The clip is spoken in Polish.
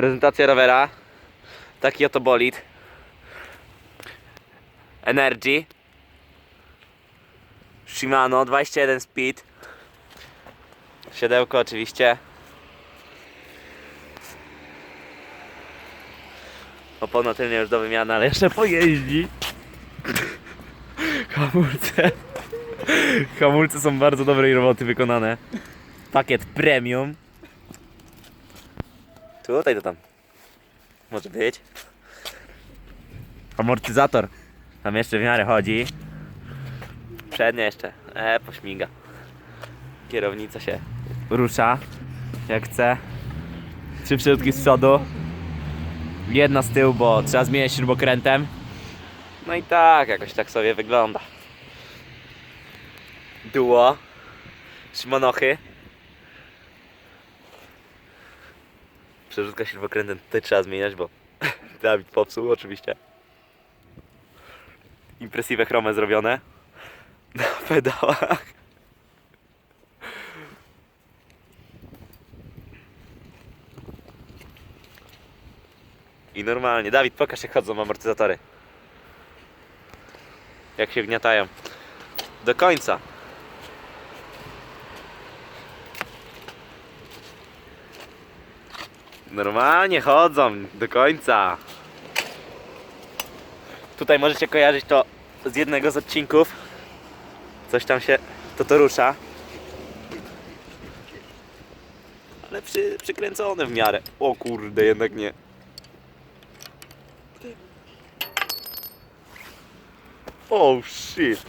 Prezentacja rowera. Taki oto bolid. Energy. Shimano 21 speed. Siodełko oczywiście. Opona tylnie już do wymiany, ale jeszcze pojeździ. Hamulce. Hamulce są bardzo dobrej roboty wykonane. Pakiet premium. Tutaj to tam. Może być. Amortyzator. Tam jeszcze w miarę chodzi. Przednia jeszcze. E, pośmiga. Kierownica się rusza. Jak chce. Trzy przyczepki z przodu. Jedna z tyłu, bo trzeba zmieniać śrubokrętem. No i tak, jakoś tak sobie wygląda. Duo. Szymonochy. Przerzutka śrubokrętem tutaj trzeba zmieniać, bo Dawid popsuł oczywiście. Impresive chrome zrobione. Na pedałach. I normalnie. Dawid, pokaż jak chodzą amortyzatory. Jak się gniatają. Do końca. Normalnie chodzą do końca. Tutaj możecie kojarzyć to z jednego z odcinków. Coś tam się to to rusza. Ale przy, przykręcone w miarę. O kurde, jednak nie. Oh shit.